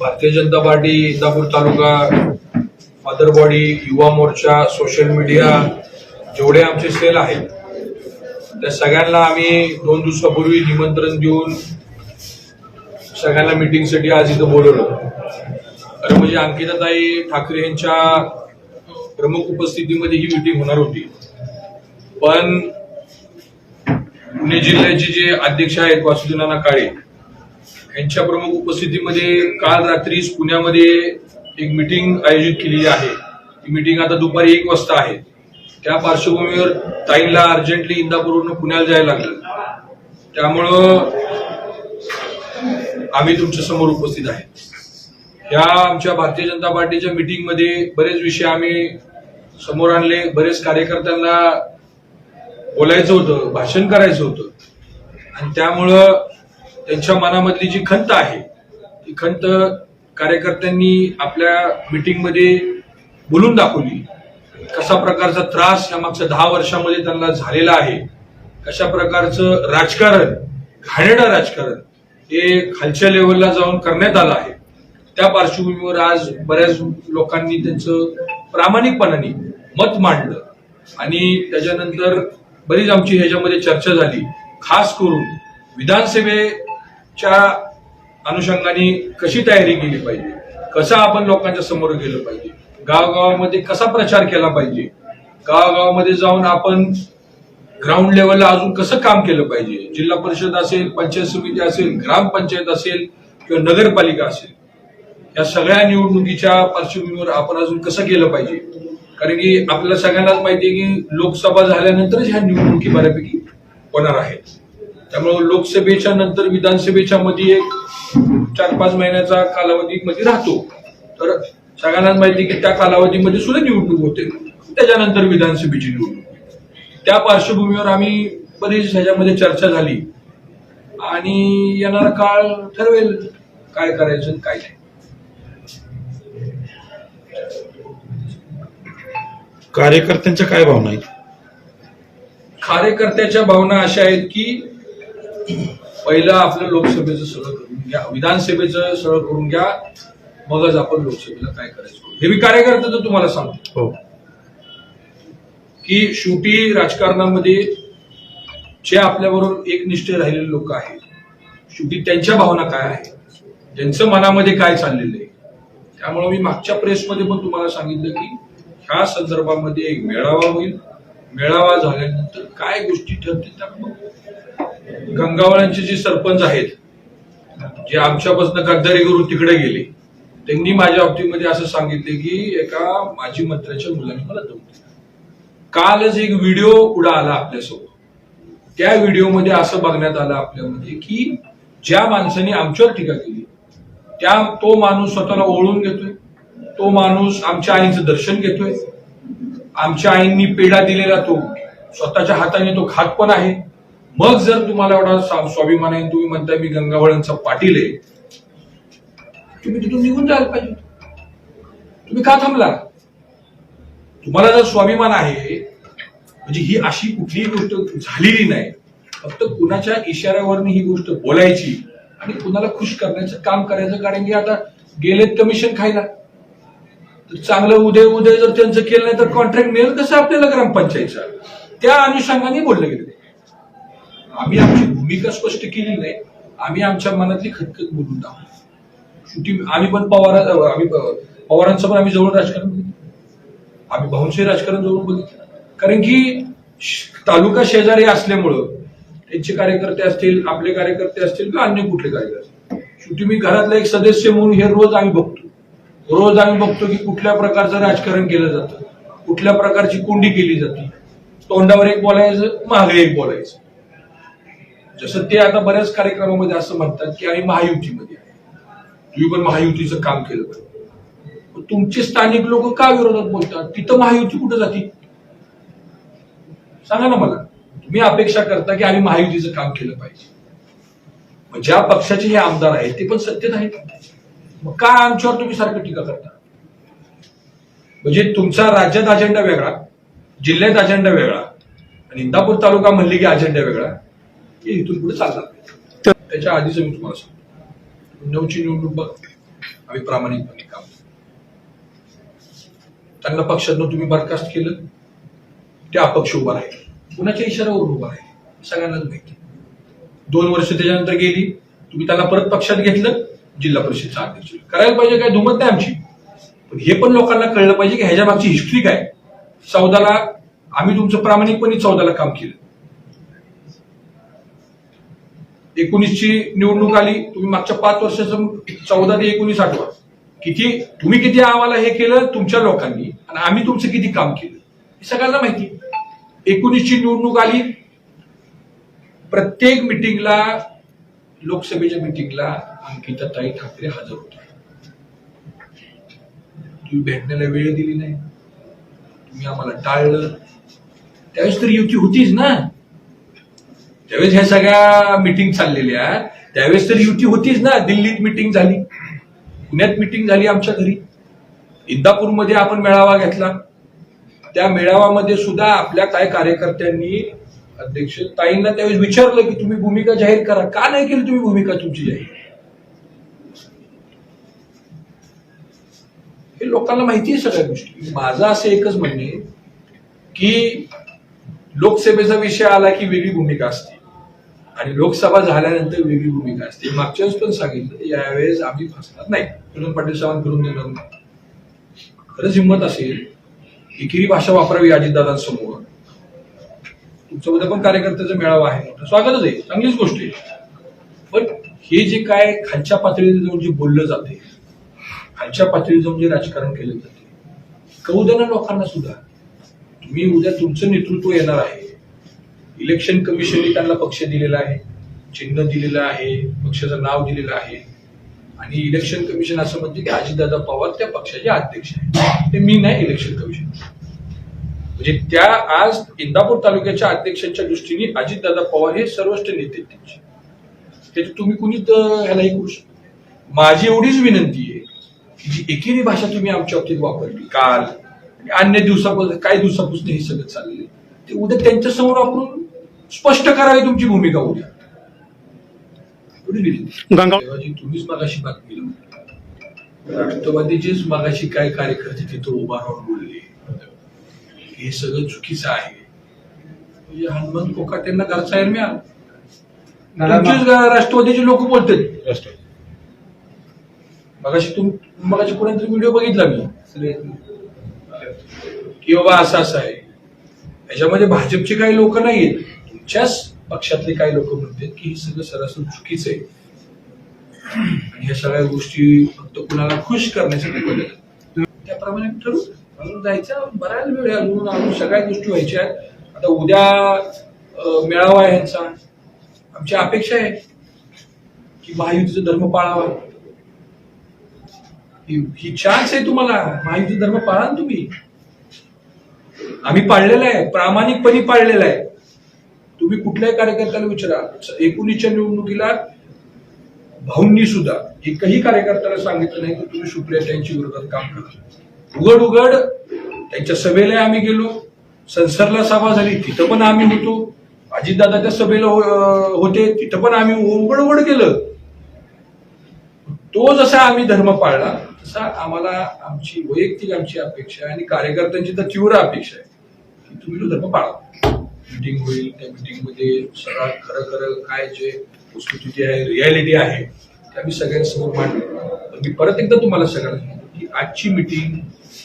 Bharatiya Janata party Indapur taluka mother body Yuva Morcha social media जेवढे आमचे sale आहेत त्या सगळ्यांना आम्ही दोन दिवसापूर्वी निमंत्रण देऊन सगळ्यांना मिटिंगसाठी आज इथं बोलवलं. अरे म्हणजे अंकिताताई ठाकरे यांच्या प्रमुख उपस्थितीमध्ये ही मिटिंग होणार होती. पण पुणे जिल्ह्याचे जे अध्यक्ष आहेत वासुदेवनाना काळे यांच्या प्रमुख उपस्थितीमध्ये काल रात्रीच पुण्यामध्ये एक मिटिंग आयोजित केलेली आहे. ती मिटिंग आता दुपारी एक वाजता आहे. त्या पार्श्वभूमीवर ताईला अर्जंटली इंदापूरवरून पुण्याला जायला लागलं. त्यामुळं आम्ही तुमच्यासमोर उपस्थित आहे. या आमच्या भारतीय जनता पार्टीच्या मिटिंगमध्ये बरेच विषय आम्ही समोर आणले. बरेच कार्यकर्त्यांना बोलायचं होतं भाषण करायचं होतं. आणि त्यामुळं त्यांच्या मनामधली जी खंत आहे ती खंत कार्यकर्त्यांनी आपल्या मिटिंगमध्ये बोलून दाखवली. कशा प्रकारचा त्रास या मागच्या दहा वर्षामध्ये त्यांना झालेला आहे कशा प्रकारचं राजकारण घाणेडं राजकारण हे खालच्या लेवलला जाऊन करण्यात आलं आहे. त्या पार्श्वभूमीवर आज बऱ्याच लोकांनी त्यांचं प्रामाणिकपणाने मत मांडलं आणि त्याच्यानंतर बरीच आमची ह्याच्यामध्ये चर्चा झाली. खास करून च्या अनुषंगाने कशी तयारी केली पाहिजे? कसं आपण लोकांच्या समोर गेलं पाहिजे? गावगावामध्ये कसा प्रचार केला पाहिजे? गावागावामध्ये जाऊन आपण ग्राउंड लेवलला अजून कसं काम केलं पाहिजे? जिल्हा परिषद असेल पंचायत समिती असेल ग्रामपंचायत असेल किंवा नगरपालिका असेल या सगळ्या निवडणुकीच्या पार्श्वभूमीवर आपण अजून कसं केलं पाहिजे? कारण की आपल्याला सगळ्यांनाच माहिती आहे की लोकसभा झाल्यानंतरच ह्या निवडणुकी बऱ्यापैकी होणार आहेत. त्यामुळे लोकसभेच्या नंतर विधानसभेच्या मध्ये एक चार पाच महिन्याचा कालावधी मध्ये राहतो. तर सगळ्यांनाच माहिती की त्या कालावधीमध्ये सुद्धा निवडणूक होते. त्याच्यानंतर विधानसभेची निवडणूक. त्या पार्श्वभूमीवर आम्ही बरीच ह्याच्यामध्ये चर्चा झाली. आणि येणारा काळ ठरवेल काय करायचं काय नाही. कार्यकर्त्यांच्या काय भावना आहेत? कार्यकर्त्याच्या भावना अशा आहेत की पहिलं आपलं लोकसभेचं सगळं करून घ्या. विधानसभेचं सगळं करून घ्या. मगच आपण लोकसभेला काय करायचं? हे मी कार्यकर्त्याचं तुम्हाला सांगतो. हो. की शेवटी राजकारणामध्ये जे आपल्याबरोबर एकनिष्ठ राहिलेले लोक आहेत शेवटी त्यांच्या भावना काय आहेत? त्यांचं मनामध्ये काय चाललेलं आहे? त्यामुळे मी मागच्या प्रेसमध्ये पण तुम्हाला सांगितलं की ह्या संदर्भामध्ये एक मेळावा होईल. मेळावा झाल्यानंतर काय गोष्टी ठरतील त्या. गंगावळ्यांचे जे सरपंच आहेत जे आमच्यापासून गद्दारी करून तिकडे गेले त्यांनी माझ्या बाबतीमध्ये असं सांगितले की एका माजी मंत्र्याच्या मुलाने मला दम कालच एक व्हिडिओ उडा आला आपल्यासोबत. त्या व्हिडिओमध्ये असं बघण्यात आलं आपल्यामध्ये की ज्या माणसाने आमच्यावर टीका केली त्या तो माणूस स्वतःला ओळून घेतोय तो माणूस आमच्या आईचं दर्शन घेतोय आमच्या आईंनी पेढा दिलेला तो स्वतःच्या हाताने तो खात पण आहे मग जर तुम्हाला एवढा स्वाभिमान आहे तुम्ही म्हणताय मी गंगावळांचा पाटील आहे. तुम्ही तिथून निघून जायला पाहिजे तुम्ही का थांबला? तुम्हाला जर स्वाभिमान आहे म्हणजे ही अशी कुठलीही गोष्ट झालेली नाही फक्त कुणाच्या इशाऱ्यावरनी ही गोष्ट बोलायची आणि कुणाला खुश करण्याचं काम करायचं कारण की आता गेलेत कमिशन खायला. तर चांगलं उदय उदय जर त्यांचं केलं नाही तर कॉन्ट्रॅक्ट मिळेल कसं आपल्याला ग्रामपंचायतचा? त्या अनुषंगाने बोललं गेलं. आम्ही आमची भूमिका स्पष्ट केली नाही आम्ही आमच्या मनातली खतखत बोलून टाकू. शेवटी आम्ही पण पवार आम्ही पवारांचं पण आम्ही जवळ राजकारण बघितलं. आम्ही भाऊंचे राजकारण जवळ बघितलं. कारण की तालुका शेजारी असल्यामुळं त्यांचे कार्यकर्ते असतील आपले कार्यकर्ते असतील किंवा अन्य कुठले कार्यकर्ते शेवटी मी घरातला एक सदस्य म्हणून हे रोज आम्ही बघतो. रोज आम्ही बघतो की कुठल्या प्रकारचं राजकारण केलं जातं कुठल्या प्रकारची कोंडी केली जाते. तोंडावर एक बोलायचं मागे एक बोलायचं. जसं ते आता बऱ्याच कार्यक्रमामध्ये असं म्हणतात की आम्ही महायुतीमध्ये आहे. तुम्ही पण महायुतीचं काम केलं तुमचे स्थानिक लोक का विरोधात बोलतात? तिथं महायुती कुठं जाती? सांगा ना मला. तुम्ही अपेक्षा करता की आम्ही महायुतीचं काम केलं पाहिजे. ज्या पक्षाचे हे आमदार आहेत ते पण सत्तेत आहेत. मग का आमच्यावर तुम्ही सारखं टीका करता? म्हणजे तुमचा राज्यात अजेंडा वेगळा जिल्ह्यात अजेंडा वेगळा आणि इंदापूर तालुका म्हणले की अजेंडा वेगळा हे इथून पुढे चालणार. त्याच्या आधीच मी तुम्हाला सांगतो. नऊची निवडणूक बघ. आम्ही प्रामाणिकपणे काम. त्यांना पक्षातनं तुम्ही बरखास्त केलं ते अपक्ष उभा राहील. कुणाच्या इशाऱ्यावर उभा राहील? सगळ्यांनाच माहिती. दोन वर्ष त्याच्यानंतर गेली तुम्ही त्यांना परत पक्षात घेतलं जिल्हा परिषदचा अध्यक्ष. करायला पाहिजे काय? दुमत नाही आमची. पण हे पण लोकांना कळलं पाहिजे की ह्याच्या मागची हिस्ट्री काय? चौदाला आम्ही तुमचं प्रामाणिकपणे चौदाला काम केलं. एकोणीसची निवडणूक आली तुम्ही मागच्या पाच वर्षाचं चौदा ते एकोणीस आठवा. किती तुम्ही किती आम्हाला हे केलं? तुमच्या लोकांनी. आणि आम्ही तुमचं किती काम केलं? हे सगळ्यांना माहिती. एकोणीसची निवडणूक आली. प्रत्येक मिटिंगला लोकसभेच्या मिटिंगला अंकिताताई ठाकरे हजर होते. तुम्ही भेटण्याला वेळ दिली नाही. तुम्ही आम्हाला टाळलं. त्यावेळेस तर युती होतीच ना? त्यावेळेस ह्या सगळ्या मिटिंग चाललेल्या त्यावेळेस तर युती होतीच ना. दिल्लीत मिटिंग झाली. पुण्यात मिटिंग झाली आमच्या घरी. इंदापूरमध्ये आपण मेळावा घेतला. त्या मेळाव्यामध्ये सुद्धा आपल्या काय कार्यकर्त्यांनी अध्यक्ष ताईंना त्यावेळेस विचारलं की तुम्ही भूमिका जाहीर करा. का नाही केली तुम्ही भूमिका तुमची जाहीर? हे लोकांना माहिती आहे सगळ्या गोष्टी. माझं असं एकच म्हणणे की लोकसभेचा विषय आला की वेगळी भूमिका असते. आणि लोकसभा झाल्यानंतर वेगळी भूमिका असते. मागच्या वेळेस पण सांगितलं. यावेळेस आम्ही फसणार नाही. विनोद पाटील सावंत करून देणार नाही खरंच हिंमत असेल. एकेरी भाषा वापरावी अजितदादांसमोर. तुमच्यामध्ये पण कार्यकर्त्याचा मेळावा आहे. स्वागतच आहे. चांगलीच गोष्ट आहे. पण हे जे काय खालच्या पातळीवर जाऊन जे बोललं जाते खालच्या पातळीवर जाऊन जे राजकारण केलं जाते कौदना लोकांना सुद्धा तुम्ही उद्या तुमचं नेतृत्व येणार आहे. इलेक्शन कमिशनने त्यांना पक्ष दिलेला आहे चिन्ह दिलेलं आहे पक्षाचं नाव दिलेलं आहे. आणि इलेक्शन कमिशन असं म्हणते की अजितदादा पवार त्या पक्षाचे अध्यक्ष आहेत. ते मी नाही इलेक्शन कमिशन. म्हणजे त्या आज इंदापूर तालुक्याच्या अध्यक्षांच्या दृष्टीने अजितदादा पवार हे सर्वोच्च नेते त्यांचे. त्याच्यात तुम्ही कुणीच अं, ह्याला हे करू शकता. माझी एवढीच विनंती आहे की जी एकेरी भाषा तुम्ही आमच्या बाबतीत वापरली काल आणि अन्य दिवसापासून काही दिवसापासून हे सगळं चाललंय ते उद्या त्यांच्यासमोर स्पष्ट करावी तुमची भूमिका उद्या तुम्हीच मागाशी बातमी राष्ट्रवादीचेच मागाशी काय कार्यकर्ते तिथं उभा राहून बोलले? हे सगळं चुकीचं आहे. म्हणजे हनुमंत कोका त्यांना घरचा आहे मिळाला तुमचेच राष्ट्रवादीचे लोक बोलतात. मगाशी तुम मगाशी कोणतरी व्हिडिओ बघितला मी. की बाबा असं असं आहे. याच्यामध्ये भाजपचे काही लोक नाहीयेत. तुमच्याच पक्षातले काही लोक म्हणतात की हे सगळं सरासर चुकीचं आहे. आणि ह्या सगळ्या गोष्टी फक्त कुणाला खुश करण्यासाठी बोलल्या त्याप्रमाणे ठरवू. अजून जायचं बऱ्याच वेळ आहे. अजून अजून सगळ्या गोष्टी व्हायच्या आता उद्या मेळावा आहे ह्यांचा आमची अपेक्षा आहे की महायुतीचा धर्म पाळावा. ही चान्स आहे तुम्हाला. महायुती धर्म पाळा तुम्ही. आम्ही पाळलेला आहे. प्रामाणिकपणे पाळलेला आहे. तुम्ही कुठल्याही कार्यकर्त्याला विचारा. एकोणीसच्या निवडणुकीला भाऊंनी सुद्धा एकही कार्यकर्त्याला सांगितलं नाही की तुम्ही सुप्रिया त्यांच्या विरोधात काम करा. उघड उघड त्यांच्या सभेला आम्ही गेलो. संसरला सभा झाली तिथं पण आम्ही होतो. अजितदादाच्या सभेला हो- होते तिथं पण आम्ही उघड उघड केलं. तो जसा आम्ही धर्म पाळला तसा आम्हाला आमची वैयक्तिक आमची अपेक्षा आहे आणि कार्यकर्त्यांची तर तीव्र अपेक्षा आहे की तुम्ही तो धर्म पाळा. मिटिंग होईल त्या मिटिंगमध्ये सगळं खरं खरं काय जे वस्तुस्थिती आहे रियालिटी आहे ते आम्ही सगळ्यांसमोर मांडलो. मी परत एकदा तुम्हाला सगळ्यांना सांगतो की आजची मिटिंग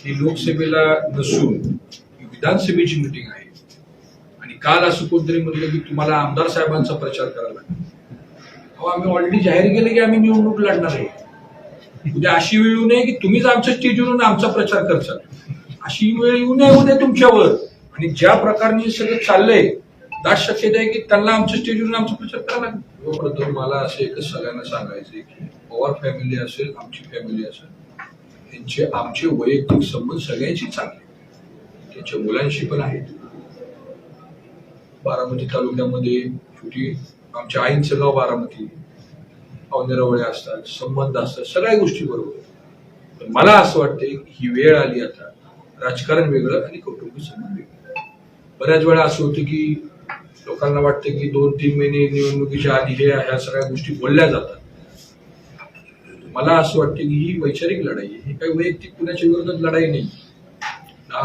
ही लोकसभेला नसून ही विधानसभेची मिटिंग आहे. आणि काल असं कोणतरी म्हटलं की तुम्हाला आमदार साहेबांचा प्रचार करायला लागेल. अहो आम्ही ऑलरेडी जाहीर केलं की आम्ही निवडणूक लढणार आहे. उद्या अशी वेळ येऊ नये की तुम्हीच आमच्या स्टेजवरून आमचा प्रचार करसाल अशी वेळ येऊ नये उद्या तुमच्यावर. आणि ज्या प्रकारे सगळं चाललंय दाट शक्यता आहे की त्यांना आमच्या स्टेजवरून आमचा प्रचार करायला लागेल? हो, सर्वप्रथम मला असं एकच सगळ्यांना सांगायचंय की पवार फॅमिली असेल आमची फॅमिली असेल यांचे आमचे वैयक्तिक संबंध सगळ्यांशी चांगले त्यांच्या मुलांशी पण आहेत. बारामती तालुक्यामध्ये छोटी आमच्या आईंचं गाव बारामती. पावनेरवळे असतात संबंध असतात सगळ्या गोष्टी बरोबर पण मला असं वाटतंय की ही वेळ आली आता. राजकारण वेगळं आणि कौटुंबिक संबंध वेगळं. बऱ्याच वेळा असं होतं की लोकांना वाटतं की दोन तीन महिने निवडणुकीच्या आधी हे ह्या सगळ्या गोष्टी बोलल्या जातात. मला असं वाटतं की ही वैचारिक लढाई आहे. ही काही वैयक्तिक कुणाच्या विरोधात लढाई नाही. ना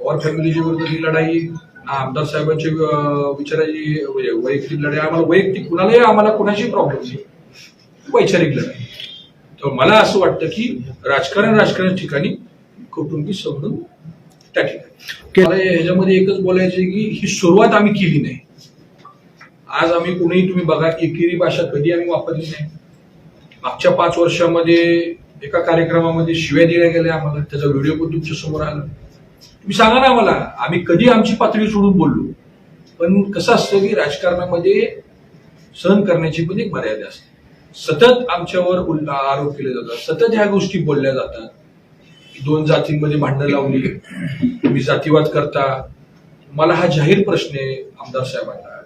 पवार फॅमिलीच्या विरोधात ही लढाई ना आमदार साहेबांची विचाराची म्हणजे वैयक्तिक लढाई. आम्हाला वैयक्तिक कुणालाही आम्हाला कुणाची प्रॉब्लेम नाही. वैचारिक लढाई. तर मला असं वाटतं की राजकारण राजकारण ठिकाणी कौटुंबिक संबंध त्या ठिकाणी. मला ह्याच्यामध्ये एकच बोलायचं की ही सुरुवात आम्ही केली नाही. आज आम्ही कुणीही तुम्ही बघा एकेरी भाषा कधी आम्ही वापरली नाही. मागच्या पाच वर्षामध्ये एका कार्यक्रमामध्ये शिव्या दिल्या गेल्या आम्हाला. त्याचा व्हिडिओ पण तुमच्यासमोर आला. तुम्ही सांगा ना आम्हाला आम्ही कधी आमची पातळी सोडून बोललो? पण कसं असतं की राजकारणामध्ये सहन करण्याची पण एक मर्यादा असते. सतत आमच्यावर आरोप केले जातात. सतत ह्या गोष्टी बोलल्या जातात. दोन जातींमध्ये भांडणं लावली. तुम्ही जातीवाद करता. मला हा जाहीर प्रश्न आहे आमदार साहेबांना.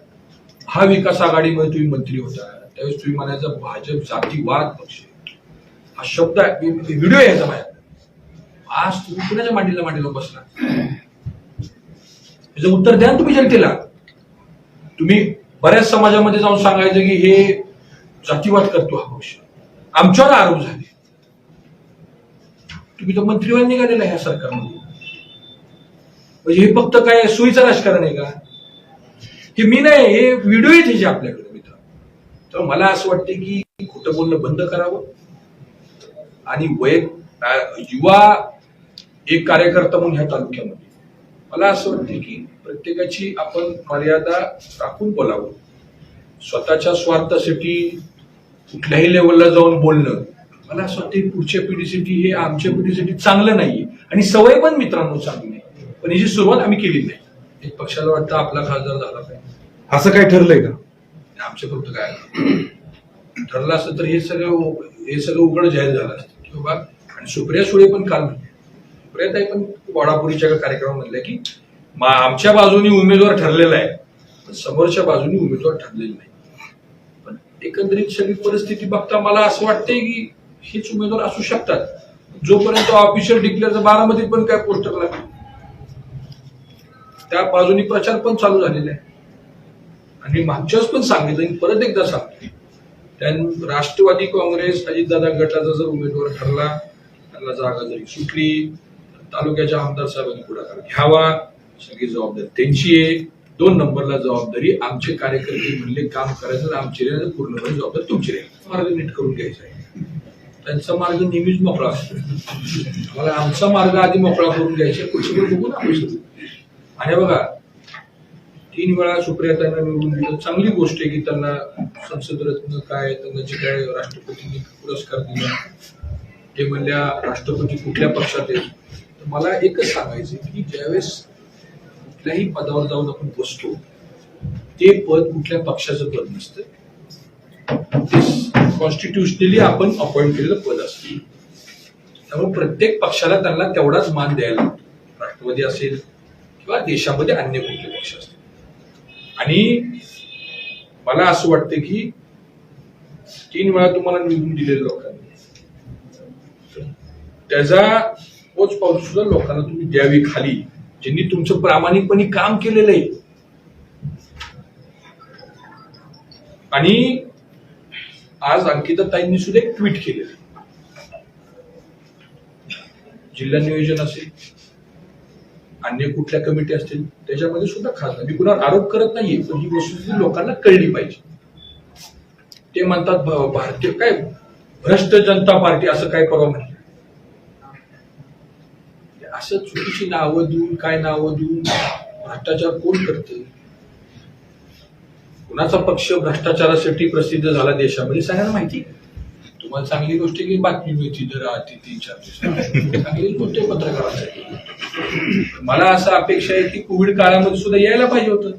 हा विकास आघाडीमध्ये तुम्ही मंत्री होता. त्यावेळेस तुम्ही म्हणायचा भाजप जातीवाद पक्ष हा शब्द आहे व्हिडिओ यायचा माझ्या आज तुम्ही कुणाच्या मांडीला मांडीला बसला? याचं उत्तर द्या तुम्ही जनतेला. तुम्ही बऱ्याच समाजामध्ये जाऊन सांगायचं की हे जातीवाद करतो हा पक्ष. आमच्यावर आरोप झाले. तुम्ही तर मंत्रीवर निघालेला ह्या सरकारमध्ये. म्हणजे हे फक्त काय सोयीचं राजकारण आहे का? हे मी नाही हे व्हिडिओ आहेत ह्याचे आपल्याकडे मित्र. तर मला असं वाटतं की खोटं बोलणं बंद करावं. आणि वय युवा एक कार्यकर्ता म्हणून ह्या तालुक्यामध्ये. मला असं वाटतं की प्रत्येकाची आपण मर्यादा राखून बोलावं. स्वतःच्या स्वार्थासाठी कुठल्याही लेवलला जाऊन बोलणं मला असं वाटतं पुढच्या पिढीसाठी हे आमच्या पिढीसाठी चांगलं नाहीये. आणि सवय पण मित्रांनो चांगली नाही. पण याची सुरुवात आम्ही केली नाही. एक पक्षाला वाटतं आपला खासदार झाला पाहिजे. असं काय ठरलंय का? आमच्या फक्त काय ठरलं असतं तर हे सगळं हे सगळं उघड जाहीर झालं असतं. की बाबा आणि सुप्रिया सुळे पण काल म्हणले. सुप्रियाताई पण वाडापुरीच्या कार्यक्रमात म्हणल्या की आमच्या बाजूनी उमेदवार ठरलेला आहे. पण समोरच्या बाजूनी उमेदवार ठरलेला नाही. पण एकंदरीत सगळी परिस्थिती बघता मला असं वाटतंय की हेच उमेदवार असू शकतात. जोपर्यंत ऑफिशियल डिक्लेअर बारामतीत पण काय पोस्टर लागले त्या बाजूनी प्रचार पण चालू झालेला आहे. आणि मागच्याच पण सांगितलं परत एकदा सांगतो. त्यां राष्ट्रवादी काँग्रेस अजितदादा गटाचा जर उमेदवार ठरला त्याला जागा जरी सुटली तालुक्याच्या आमदार साहेबांनी पुढाकार घ्यावा. सगळी जबाबदारी त्यांची आहे. दोन नंबरला जबाबदारी आमचे कार्यकर्ते म्हणले काम करायचं तर आमची पूर्णपणे जबाबदारी तुमची राहील मार्ग नीट करून घ्यायचं आहे. त्यांचा मार्ग नेहमीच मोकळा असतो. आम्हाला आमचा मार्ग आधी मोकळा करून घ्यायचा कुठे बघून आपण आणि बघा तीन वेळा सुप्रियातांना निवडून दिलं. चांगली गोष्ट आहे की त्यांना संसद रत्न काय त्यांना जे काय राष्ट्रपतींनी पुरस्कार दिला. ते म्हणल्या राष्ट्रपती कुठल्या पक्षात आहेत? तर मला एकच सांगायचं की ज्यावेळेस कुठल्याही पदावर जाऊन आपण बसतो ते पद कुठल्या पक्षाचं पद नसतं. कॉन्स्टिट्युशनली आपण अपॉइंट केलेलं पद असतं. त्यामुळे प्रत्येक पक्षाला त्यांना तेवढाच मान द्यायला लागतो. राष्ट्रवादी असेल किंवा देशामध्ये अन्य कुठले पक्ष असतील. आणि मला असं वाटतं की तीन वेळा तुम्हाला निवडून दिलेल्या लोकांनी. त्याचा पोच पाऊस सुद्धा लोकांना तुम्ही द्यावी खाली ज्यांनी तुमचं प्रामाणिकपणे काम केलेलं आहे. आणि आज अंकिताताईंनी सुद्धा एक ट्विट केलेलं. जिल्हा नियोजन असेल अन्य कुठल्या कमिटी असतील त्याच्यामध्ये सुद्धा खासदार. मी कुणावर आरोप करत नाहीये पण ही वस्तू लोकांना कळली पाहिजे. ते म्हणतात भारतीय काय? भ्रष्ट जनता पार्टी असं काय परवा म्हणलं. असं चुकीची नावं देऊन काय नावं देऊन भ्रष्टाचार कोण करतं कुणाचा पक्ष भ्रष्टाचारासाठी प्रसिद्ध झाला देशामध्ये सगळ्यांना माहिती तुम्हाला चांगली गोष्ट की बातमी मिळते जर आधी तीन चार दिवस. चांगली गोष्ट पत्रकारांसाठी. मला असं अपेक्षा आहे की कोविड काळामध्ये सुद्धा यायला पाहिजे होतं.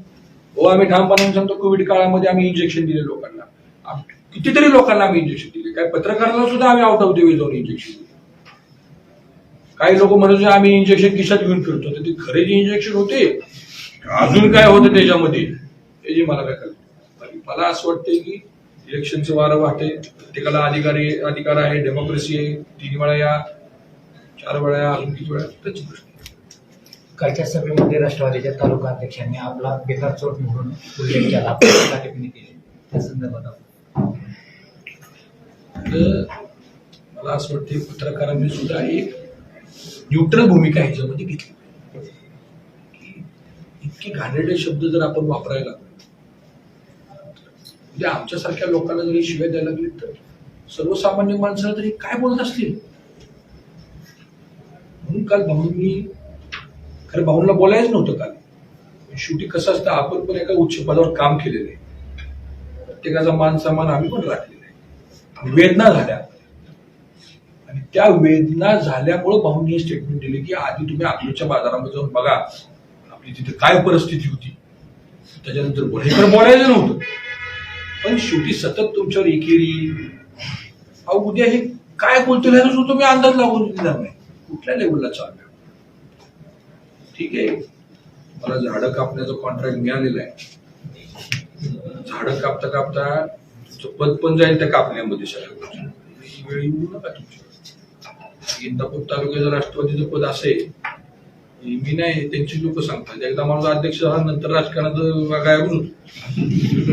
हो आम्ही ठामपणाने सांगतो कोविड काळामध्ये आम्ही इंजेक्शन दिले लोकांना. कितीतरी लोकांना आम्ही इंजेक्शन दिले. काय पत्रकारांना सुद्धा आम्ही आउट ऑफ द वे जाऊन इंजेक्शन दिले. काही लोक म्हणत होते आम्ही इंजेक्शन खिशात घेऊन फिरतो. तर ते खरे जे इंजेक्शन होते अजून काय होतं त्याच्यामध्ये? त्याची मला काय कळत मला असं वाटतंय की इलेक्शनचं वारं वाटते प्रत्येकाला अधिकारी अधिकार आहे डेमोक्रेसी आहे. तीन वेळा या चार वेळा या अजून किती वेळा त्याची प्रश्न. कालच्या सभेमध्ये राष्ट्रवादीच्या तालुका अध्यक्षांनी आपला बेकार चोट म्हणून उल्लेख केला. टिप्पणी केली? त्या संदर्भात मला असं वाटतं पत्रकारांनी सुद्धा एक न्यूट्रल भूमिका ह्याच्यामध्ये घेतली. इतके घाणेरडे शब्द जर आपण वापरायला म्हणजे आमच्यासारख्या लोकांना जरी शिव्या द्यायला लागली तर सर्वसामान्य माणसाला तरी काय बोलत असतील? म्हणून काल भाऊंनी खरं भाऊंना बोलायच नव्हतं काल. शेवटी कसं असतं आपण पण एका उच्च पदावर काम केलेलं आहे. प्रत्येकाचा मान सन्मान आम्ही पण राखलेला आहे. वेदना झाल्या. आणि त्या वेदना झाल्यामुळं भाऊंनी हे स्टेटमेंट दिले की आधी तुम्ही अकलूच्या बाजारामध्ये जाऊन बघा आपली तिथे काय परिस्थिती होती. त्याच्यानंतर बोलायचं नव्हतं. पण शेवटी सतत तुमच्यावर एकेरी. अहो उद्या हे काय बोलतो ह्याचा सुद्धा तुम्ही अंदाज लागून दिला नाही. कुठल्या लेवलला चालू ठीक आहे. मला झाडं कापण्याचा कॉन्ट्रॅक्ट मिळालेला आहे. झाडं कापता कापता तुमचं पद पण जाईल त्या कापण्यामध्ये सगळ्या गोष्टी. वेळ येऊ नका तुमच्या इंदापूर तालुक्याचं राष्ट्रवादीचं पद असेल मी नाही त्यांची लोक सांगतात. एकदा माझा अध्यक्ष झाला नंतर राजकारणात गायब होतो